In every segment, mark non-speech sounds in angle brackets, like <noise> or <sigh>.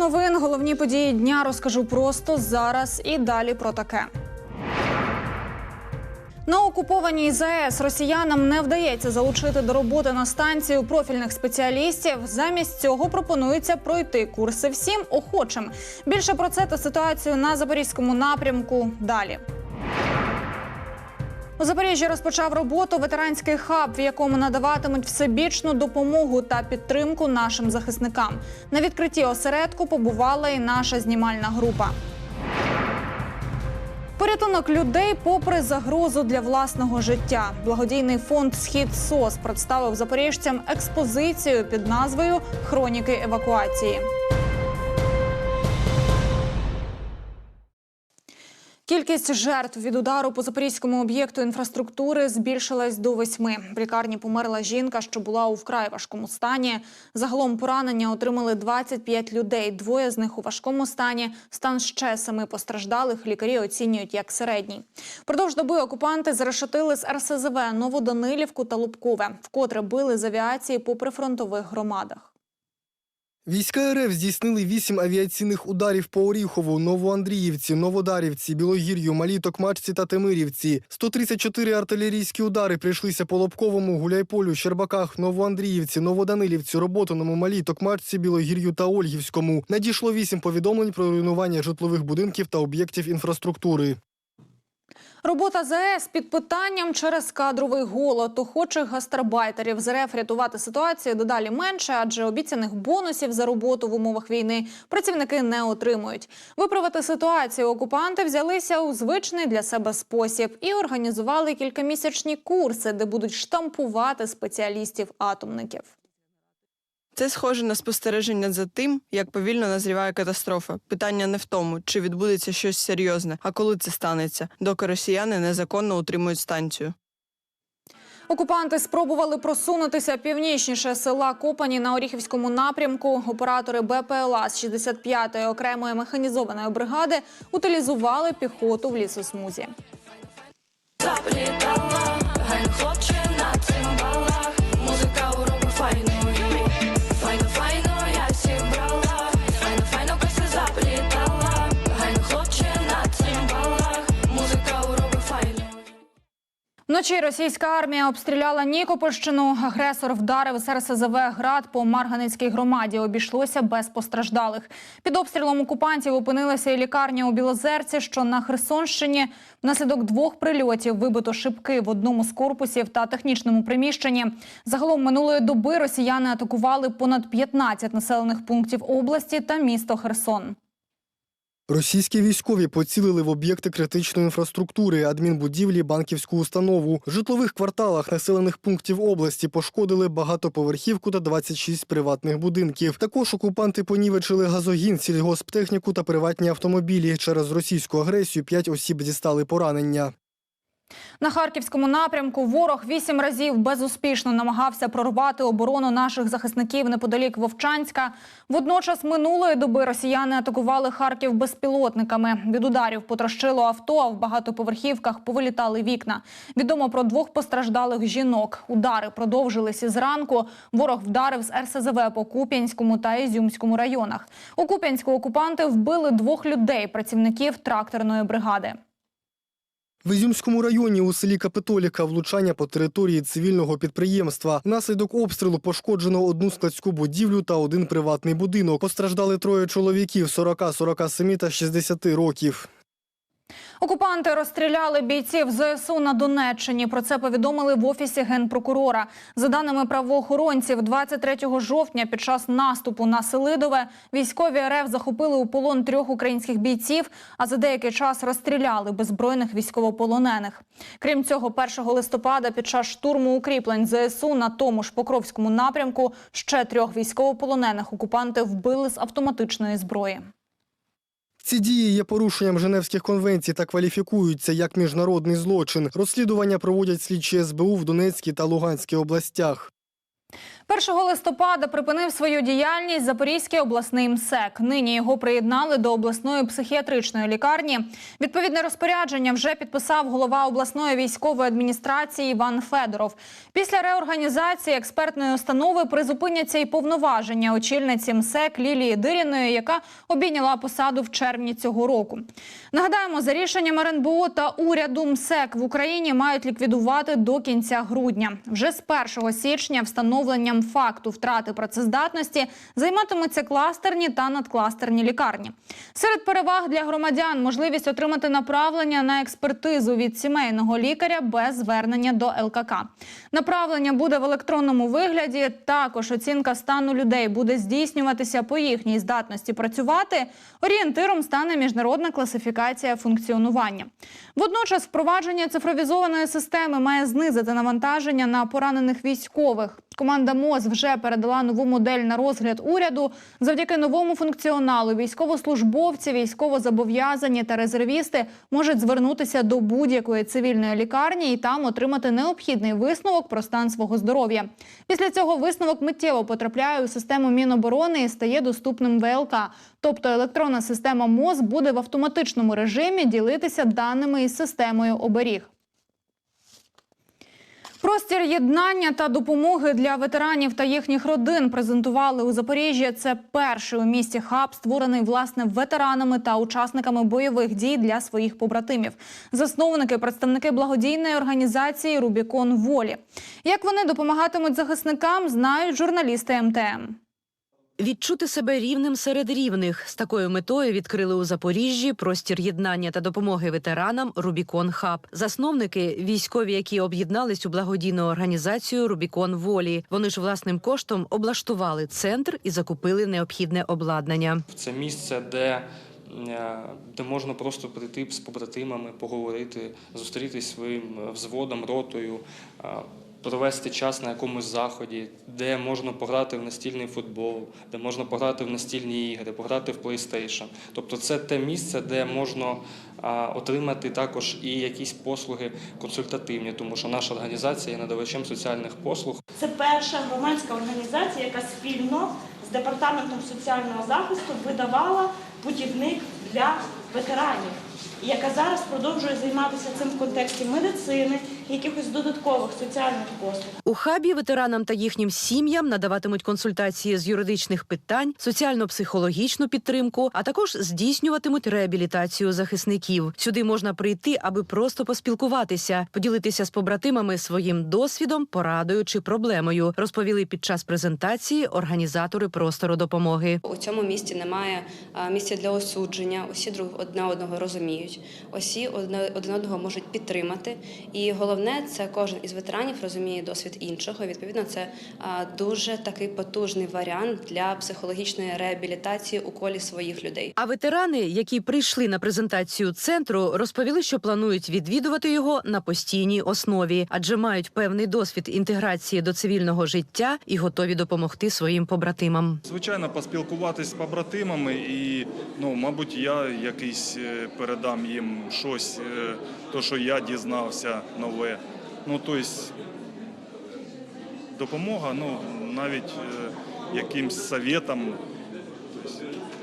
Новин, головні події дня розкажу просто зараз і далі про таке. На окупованій ЗАЕС росіянам не вдається залучити до роботи на станцію профільних спеціалістів. Замість цього пропонується пройти курси всім охочим. Більше про це та ситуацію на запорізькому напрямку далі. У Запоріжжі розпочав роботу ветеранський хаб, в якому надаватимуть всебічну допомогу та підтримку нашим захисникам. На відкритті осередку побувала і наша знімальна група. Порятунок людей попри загрозу для власного життя. Благодійний фонд Схід СОС представив запоріжцям експозицію під назвою Хроніки евакуації. Кількість жертв від удару по запорізькому об'єкту інфраструктури збільшилась до восьми. В лікарні померла жінка, що була у вкрай важкому стані. Загалом поранення отримали 25 людей. Двоє з них у важкому стані. Стан ще семи постраждалих лікарі оцінюють як середній. Впродовж доби окупанти зрешетили з РСЗВ Новоданилівку та Лубкове, вкотре били з авіації по прифронтових громадах. Війська РФ здійснили вісім авіаційних ударів по Оріхову, Новоандріївці, Новодарівці, Білогір'ю, Малій Токмачці та Темирівці. 134 артилерійські удари прийшлися по Лобковому, Гуляйполю, Щербаках, Новоандріївці, Новоданилівці, Роботиному, Малій Токмачці, Білогір'ю та Ольгівському. Надійшло вісім повідомлень про руйнування житлових будинків та об'єктів інфраструктури. Робота ЗАЕС під питанням через кадровий голод. Охочих гастарбайтерів з РФ рятувати ситуацію дедалі менше, адже обіцяних бонусів за роботу в умовах війни працівники не отримують. Виправити ситуацію окупанти взялися у звичний для себе спосіб і організували кількамісячні курси, де будуть штампувати спеціалістів-атомників. Це схоже на спостереження за тим, як повільно назріває катастрофа. Питання не в тому, чи відбудеться щось серйозне, а коли це станеться, доки росіяни незаконно утримують станцію. Окупанти спробували просунутися північніше села Копані на Оріхівському напрямку. Оператори БПЛА з 65-ї окремої механізованої бригади утилізували піхоту в лісосмузі. Заплітала, гай хлопче на Вночі російська армія обстріляла Нікопольщину. Агресор вдарив з РСЗВ град по Марганицькій громаді. Обійшлося без постраждалих. Під обстрілом окупантів опинилася і лікарня у Білозерці, що на Херсонщині. Внаслідок двох прильотів вибито шибки в одному з корпусів та технічному приміщенні. Загалом минулої доби росіяни атакували понад 15 населених пунктів області та місто Херсон. Російські військові поцілили в об'єкти критичної інфраструктури, адмінбудівлі, банківську установу. В житлових кварталах населених пунктів області пошкодили багатоповерхівку та 26 приватних будинків. Також окупанти понівечили газогін, сільгосптехніку та приватні автомобілі. Через російську агресію п'ять осіб дістали поранення. На харківському напрямку ворог вісім разів безуспішно намагався прорвати оборону наших захисників неподалік Вовчанська. Водночас минулої доби росіяни атакували Харків безпілотниками. Від ударів потрощило авто, а в багатоповерхівках повилітали вікна. Відомо про двох постраждалих жінок. Удари продовжились із ранку. Ворог вдарив з РСЗВ по Куп'янському та Ізюмському районах. У Куп'янську окупанти вбили двох людей, працівників тракторної бригади. В Ізюмському районі у селі Капитоліка влучання по території цивільного підприємства. Внаслідок обстрілу пошкоджено одну складську будівлю та один приватний будинок. Постраждали троє чоловіків 40, 47 та 60 років. Окупанти розстріляли бійців ЗСУ на Донеччині. Про це повідомили в офісі генпрокурора. За даними правоохоронців, 23 жовтня під час наступу на Селидове військові РФ захопили у полон трьох українських бійців, а за деякий час розстріляли беззбройних військовополонених. Крім цього, 1 листопада під час штурму укріплень ЗСУ на тому ж Покровському напрямку ще трьох військовополонених окупанти вбили з автоматичної зброї. Ці дії є порушенням Женевських конвенцій та кваліфікуються як міжнародний злочин. Розслідування проводять слідчі СБУ в Донецькій та Луганській областях. 1 листопада припинив свою діяльність Запорізький обласний МСЕК. Нині його приєднали до обласної психіатричної лікарні. Відповідне розпорядження вже підписав голова обласної військової адміністрації Іван Федоров. Після реорганізації експертної установи призупиняться і повноваження очільниці МСЕК Лілії Диріної, яка обійняла посаду в червні цього року. Нагадаємо, за рішенням РНБО та уряду МСЕК в Україні мають ліквідувати до кінця грудня. Вже з 1 січня встановленням факту втрати працездатності займатимуться кластерні та надкластерні лікарні. Серед переваг для громадян можливість отримати направлення на експертизу від сімейного лікаря без звернення до ЛКК. Направлення буде в електронному вигляді. Також оцінка стану людей буде здійснюватися по їхній здатності працювати. Орієнтиром стане міжнародна класифікація функціонування. Водночас впровадження цифровізованої системи має знизити навантаження на поранених військових. Команда МОЗ вже передала нову модель на розгляд уряду. Завдяки новому функціоналу військовослужбовці, військовозобов'язані та резервісти можуть звернутися до будь-якої цивільної лікарні і там отримати необхідний висновок про стан свого здоров'я. Після цього висновок миттєво потрапляє у систему Міноборони і стає доступним ВЛК. Тобто електронна система МОЗ буде в автоматичному режимі ділитися даними із системою оберіг. Простір єднання та допомоги для ветеранів та їхніх родин презентували у Запоріжжі. Це перший у місті хаб, створений власне ветеранами та учасниками бойових дій для своїх побратимів. Засновники, представники благодійної організації Рубікон Волі. Як вони допомагатимуть захисникам, знають журналісти МТМ. Відчути себе рівним серед рівних з такою метою відкрили у Запоріжжі простір єднання та допомоги ветеранам Рубікон Хаб. Засновники військові, які об'єднались у благодійну організацію Рубікон Волі. Вони ж власним коштом облаштували центр і закупили необхідне обладнання. Це місце, де, е, де можна просто прийти з побратимами, поговорити, зустрітись своїм е, взводом, ротою, е, провести час на якомусь заході, де можна пограти в настільний футбол, де можна пограти в настільні ігри, пограти в PlayStation. Тобто це те місце, де можна отримати також і якісь послуги консультативні, тому що наша організація є надавачем соціальних послуг. Це перша громадська організація, яка спільно з департаментом соціального захисту видавала путівник для ветеранів, яка зараз продовжує займатися цим в контексті медицини якихось додаткових соціальних послуг. У хабі ветеранам та їхнім сім'ям надаватимуть консультації з юридичних питань, соціально-психологічну підтримку, а також здійснюватимуть реабілітацію захисників. Сюди можна прийти, аби просто поспілкуватися, поділитися з побратимами своїм досвідом, порадою чи проблемою. Розповіли під час презентації організатори простору допомоги. У цьому місті немає місця для осудження. Усі друг одне одного розуміють. Усі одне один одного можуть підтримати. І головне, це кожен із ветеранів розуміє досвід іншого. Відповідно, це дуже такий потужний варіант для психологічної реабілітації у колі своїх людей. А ветерани, які прийшли на презентацію центру, розповіли, що планують відвідувати його на постійній основі, адже мають певний досвід інтеграції до цивільного життя і готові допомогти своїм побратимам. Звичайно, поспілкуватись з побратимами і, ну, мабуть, я якийсь е, передам їм щось, е, то, що я дізнався нове. Ну, тобто, допомога, ну, навіть е, якимсь тобто,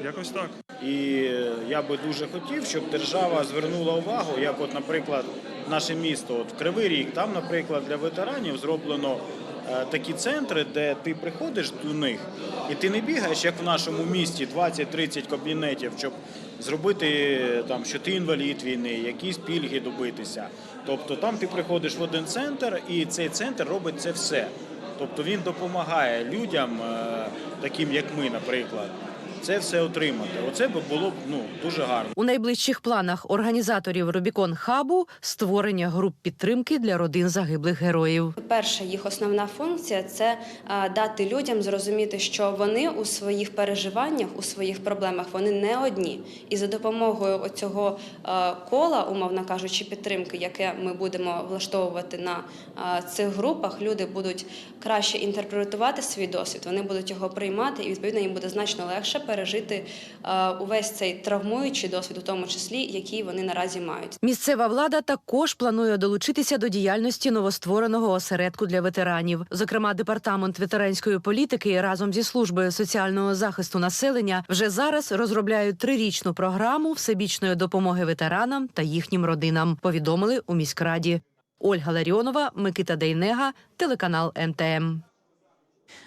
якось так. І е, я би дуже хотів, щоб держава звернула увагу, як, от, наприклад, наше місто, от в Кривий Ріг, там, наприклад, для ветеранів зроблено такі центри, де ти приходиш до них, і ти не бігаєш, як в нашому місті, 20-30 кабінетів, щоб зробити е, там, що ти інвалід війни, якісь пільги добитися. Тобто там ти приходиш в один центр, і цей центр робить це все. Тобто він допомагає людям, е, таким як ми, наприклад, це все отримати. Оце би було б ну дуже гарно. У найближчих планах організаторів Рубікон Хабу створення груп підтримки для родин загиблих героїв. Перша їх основна функція це а, дати людям зрозуміти, що вони у своїх переживаннях, у своїх проблемах вони не одні. І за допомогою цього кола, умовно кажучи, підтримки, яке ми будемо влаштовувати на а, цих групах, люди будуть краще інтерпретувати свій досвід, вони будуть його приймати, і відповідно їм буде значно легше пережити е, увесь цей травмуючий досвід, у тому числі, який вони наразі мають. Місцева влада також планує долучитися до діяльності новоствореного осередку для ветеранів. Зокрема, департамент ветеранської політики разом зі службою соціального захисту населення вже зараз розробляють трирічну програму всебічної допомоги ветеранам та їхнім родинам. Повідомили у міськраді. Ольга Ларіонова, Микита Дейнега, телеканал МТМ.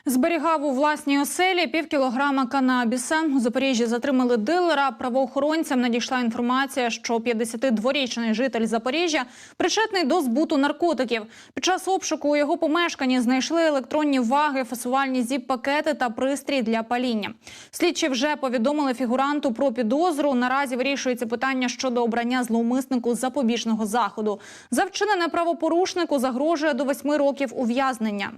Зберігав у власній оселі пів кілограма канабіса. У Запоріжжі затримали дилера. Правоохоронцям надійшла інформація, що 52-річний житель Запоріжжя причетний до збуту наркотиків. Під час обшуку у його помешканні знайшли електронні ваги, фасувальні зіп-пакети та пристрій для паління. Слідчі вже повідомили фігуранту про підозру. Наразі вирішується питання щодо обрання зловмиснику запобіжного заходу. За вчинене правопорушнику загрожує до восьми років ув'язнення.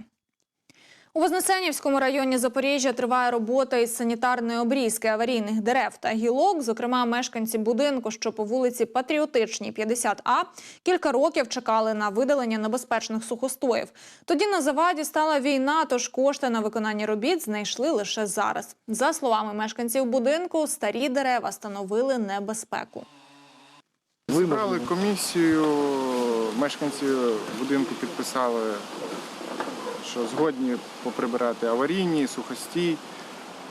У Вознесенівському районі Запоріжжя триває робота із санітарної обрізки аварійних дерев та гілок. Зокрема, мешканці будинку, що по вулиці Патріотичній, 50А, кілька років чекали на видалення небезпечних сухостоїв. Тоді на заваді стала війна, тож кошти на виконання робіт знайшли лише зараз. За словами мешканців будинку, старі дерева становили небезпеку. Зібрали комісію, мешканці будинку підписали, що згодні поприбирати аварійні, сухості.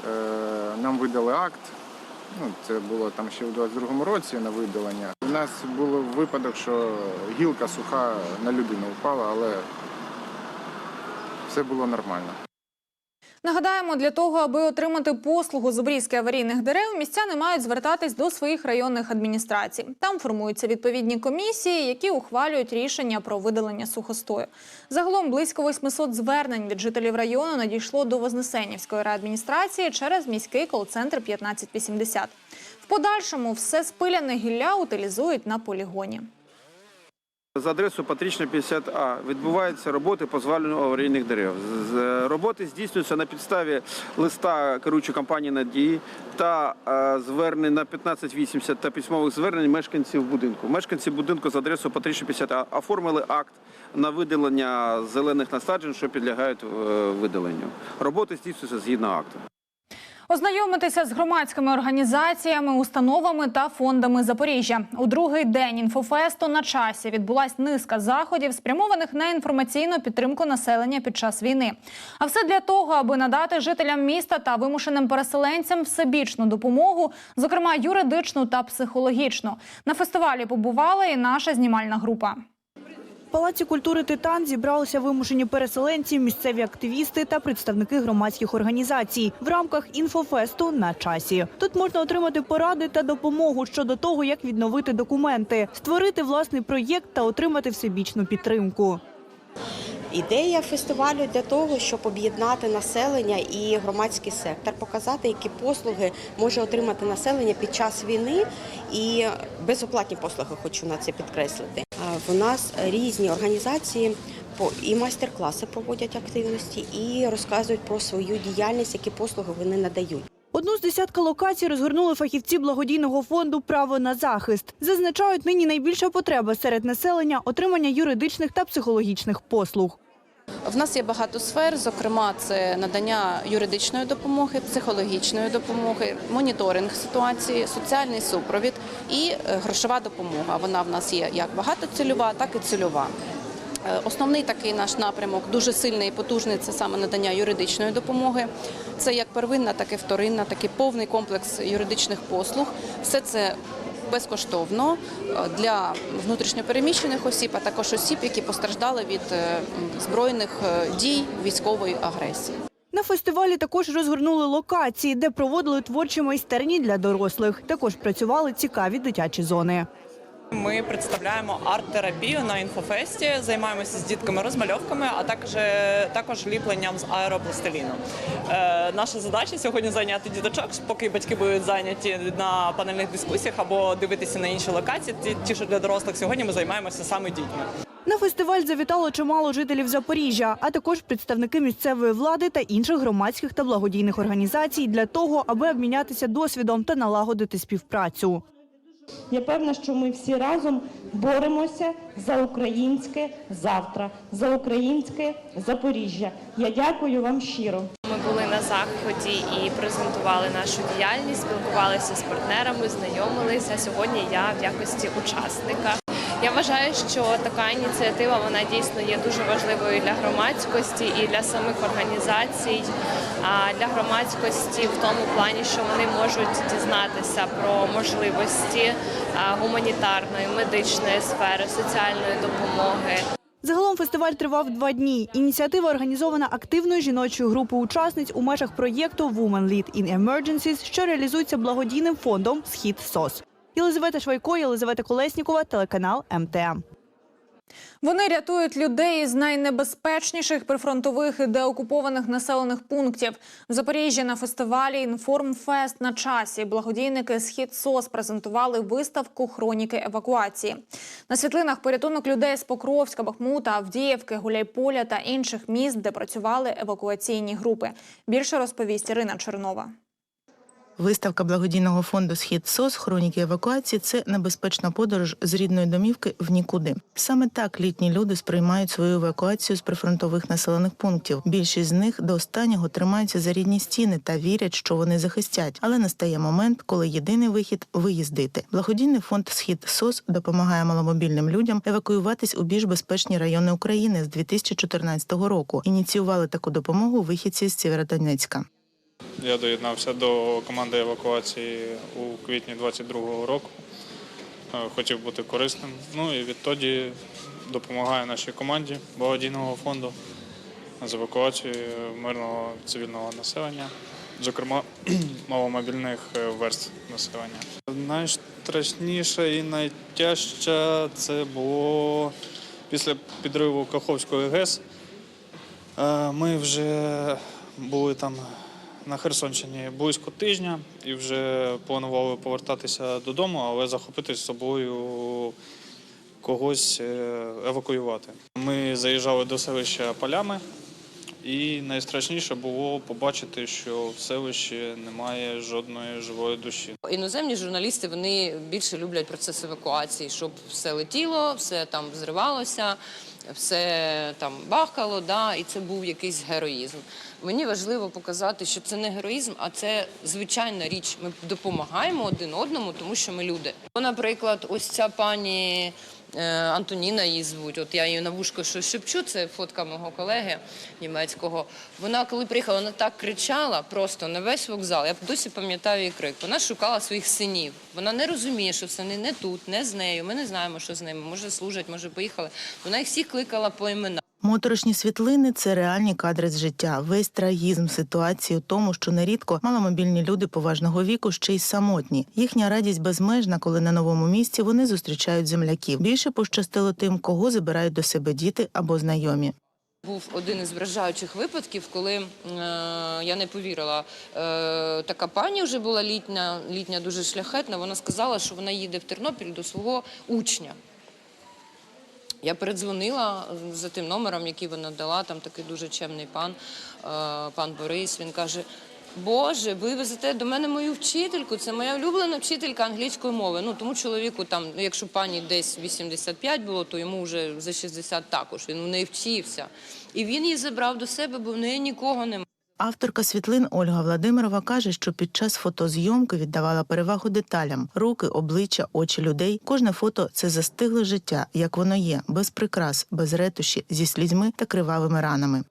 Е, Нам видали акт. Ну, це було там ще в 22-му році на видалення. У нас був випадок, що гілка суха на людину впала, але все було нормально. Нагадаємо, для того, аби отримати послугу з обрізки аварійних дерев, містяни мають звертатись до своїх районних адміністрацій. Там формуються відповідні комісії, які ухвалюють рішення про видалення сухостою. Загалом близько 800 звернень від жителів району надійшло до Вознесенівської райадміністрації через міський кол-центр 1580. В подальшому все спиляне гілля утилізують на полігоні. За адресою Патрічна 50А відбуваються роботи по звалюванню аварійних дерев. Роботи здійснюються на підставі листа керуючої компанії «Надії» та е, звернень на 1580 та письмових звернень мешканців будинку. Мешканці будинку з адресою Патрічна 50А оформили акт на видалення зелених насаджень, що підлягають е, видаленню. Роботи здійснюються згідно акту. Ознайомитися з громадськими організаціями, установами та фондами Запоріжжя. У другий день інфофесту на часі відбулась низка заходів, спрямованих на інформаційну підтримку населення під час війни. А все для того, аби надати жителям міста та вимушеним переселенцям всебічну допомогу, зокрема юридичну та психологічну. На фестивалі побувала і наша знімальна група. Палаці культури Титан зібралися вимушені переселенці, місцеві активісти та представники громадських організацій в рамках інфофесту на часі. Тут можна отримати поради та допомогу щодо того, як відновити документи, створити власний проєкт та отримати всебічну підтримку. Ідея фестивалю для того, щоб об'єднати населення і громадський сектор, показати, які послуги може отримати населення під час війни, і безоплатні послуги хочу на це підкреслити. В нас різні організації і майстер-класи проводять активності, і розказують про свою діяльність, які послуги вони надають. Одну з десятка локацій розгорнули фахівці благодійного фонду Право на захист. Зазначають, нині найбільша потреба серед населення отримання юридичних та психологічних послуг. В нас є багато сфер, зокрема, це надання юридичної допомоги, психологічної допомоги, моніторинг ситуації, соціальний супровід і е, грошова допомога. Вона в нас є як багатоцільова, так і цільова. Е, Основний такий наш напрямок, дуже сильний і потужний, це саме надання юридичної допомоги. Це як первинна, так і вторинна, такий повний комплекс юридичних послуг. Все це безкоштовно е, для внутрішньопереміщених осіб, а також осіб, які постраждали від е, збройних е, дій військової агресії. На фестивалі також розгорнули локації, де проводили творчі майстерні для дорослих. Також працювали цікаві дитячі зони. Ми представляємо арт-терапію на інфофесті, займаємося з дітками розмальовками, а також, також ліпленням з аеропластиліну. Е, наша задача сьогодні зайняти діточок, поки батьки будуть зайняті на панельних дискусіях або дивитися на інші локації. Ті, ті, що для дорослих сьогодні ми займаємося саме дітьми. На фестиваль завітало чимало жителів Запоріжжя, а також представники місцевої влади та інших громадських та благодійних організацій для того, аби обмінятися досвідом та налагодити співпрацю. Я певна, що ми всі разом боремося за українське завтра, за українське Запоріжжя. Я дякую вам щиро. Ми були на заході і презентували нашу діяльність, спілкувалися з партнерами, знайомилися. Сьогодні я в якості учасника. Я вважаю, що така ініціатива вона дійсно є дуже важливою для громадськості і для самих організацій, а для громадськості в тому плані, що вони можуть дізнатися про можливості гуманітарної, медичної сфери, соціальної допомоги. Загалом фестиваль тривав два дні. Ініціатива організована активною жіночою групою учасниць у межах проєкту Women Lead in Emergencies, що реалізується благодійним фондом Схід СОС. Єлизавета Швайко, Єлизавета Колеснікова, телеканал МТМ. Вони рятують людей з найнебезпечніших прифронтових і деокупованих населених пунктів. В Запоріжжі на фестивалі «Інформфест» на часі благодійники «Схід СОС» презентували виставку «Хроніки евакуації». На світлинах порятунок людей з Покровська, Бахмута, Авдіївки, Гуляйполя та інших міст, де працювали евакуаційні групи. Більше розповість Ірина Чернова. Виставка благодійного фонду Схід СОС Хроніки евакуації це небезпечна подорож з рідної домівки в нікуди. Саме так літні люди сприймають свою евакуацію з прифронтових населених пунктів. Більшість з них до останнього тримаються за рідні стіни та вірять, що вони захистять. Але настає момент, коли єдиний вихід виїздити. Благодійний фонд Схід СОС допомагає маломобільним людям евакуюватись у більш безпечні райони України з 2014 року. Ініціювали таку допомогу вихідці з Сєвєродонецька. Я доєднався до команди евакуації у квітні 22-го року. Е, Хотів бути корисним. Ну і відтоді допомагаю нашій команді благодійного фонду з евакуацією мирного цивільного населення, зокрема <clears throat> маломобільних е, верств населення. Найстрашніше і найтяжче це було після підриву Каховської ГЕС. Е, Ми вже були там на Херсонщині близько тижня і вже планували повертатися додому, але захопити з собою когось е, евакуювати. Ми заїжджали до селища полями, і найстрашніше було побачити, що в селищі немає жодної живої душі. Іноземні журналісти вони більше люблять процес евакуації, щоб все летіло, все там взривалося, все там бахкало, да, і це був якийсь героїзм. Мені важливо показати, що це не героїзм, а це звичайна річ. Ми допомагаємо один одному, тому що ми люди. Наприклад, ось ця пані. Е, Антоніна її звуть. От я її на вушко щось шепчу. Це фотка мого колеги німецького. Вона, коли приїхала, вона так кричала просто на весь вокзал. Я досі пам'ятаю її крик. Вона шукала своїх синів. Вона не розуміє, що сини не тут, не з нею. Ми не знаємо, що з ними. Може служать, може поїхали. Вона їх всіх кликала по іменах. Моторошні світлини це реальні кадри з життя. Весь трагізм ситуації у тому, що нерідко маломобільні люди поважного віку ще й самотні. Їхня радість безмежна, коли на новому місці вони зустрічають земляків. Більше пощастило тим, кого забирають до себе діти або знайомі. Був один із вражаючих випадків, коли е, я не повірила. Е, така пані вже була літня, літня дуже шляхетна. Вона сказала, що вона їде в Тернопіль до свого учня. Я передзвонила за тим номером, який вона дала. Там такий дуже чемний пан, е, пан Борис. Він каже: Боже, ви везете до мене мою вчительку. Це моя улюблена вчителька англійської мови. Ну тому чоловіку там, ну, якщо пані десь 85 було, то йому вже за 60 також. Він у неї вчився. І він її забрав до себе, бо в неї нікого немає. Авторка світлин Ольга Владимирова каже, що під час фотозйомки віддавала перевагу деталям: руки, обличчя, очі людей. Кожне фото це застигле життя, як воно є, без прикрас, без ретуші, зі слізьми та кривавими ранами.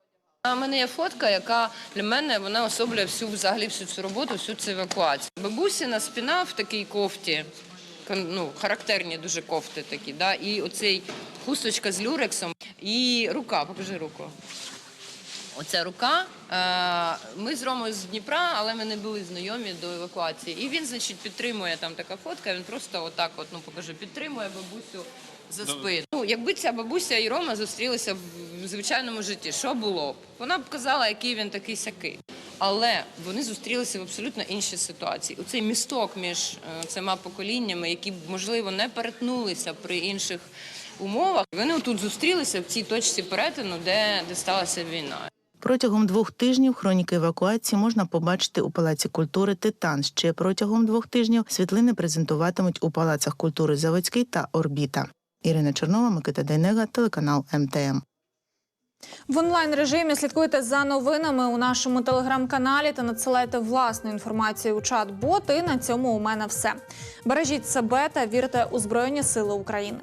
У мене є фотка, яка для мене вона особлює всю взагалі всю цю роботу, всю цю евакуацію. Бабусіна спина в такій кофті, ну, характерні дуже кофти такі, да? і оцей хусточка з люрексом, і рука, покажи руку. Оця рука. Е, Ми з Ромою з Дніпра, але ми не були знайомі до евакуації. І він, значить, підтримує там така фотка. Він просто отак, от, ну покажу, підтримує бабусю за спину. Ну, якби ця бабуся і Рома зустрілися в звичайному житті, що було б? Вона б казала, який він такий сякий. Але вони зустрілися в абсолютно іншій ситуації. Оцей місток між е, цими поколіннями, які б, можливо не перетнулися при інших умовах. Вони тут зустрілися в цій точці перетину, де, де сталася війна. Протягом двох тижнів хроніки евакуації можна побачити у Палаці культури Титан. Ще протягом двох тижнів світлини презентуватимуть у палацах культури Заводський та Орбіта. Ірина Чорнова, Микита Дейнега, телеканал МТМ. В онлайн режимі слідкуйте за новинами у нашому телеграм-каналі та надсилайте власну інформацію у чат-бот. І на цьому у мене все. Бережіть себе та вірте у Збройні Сили України.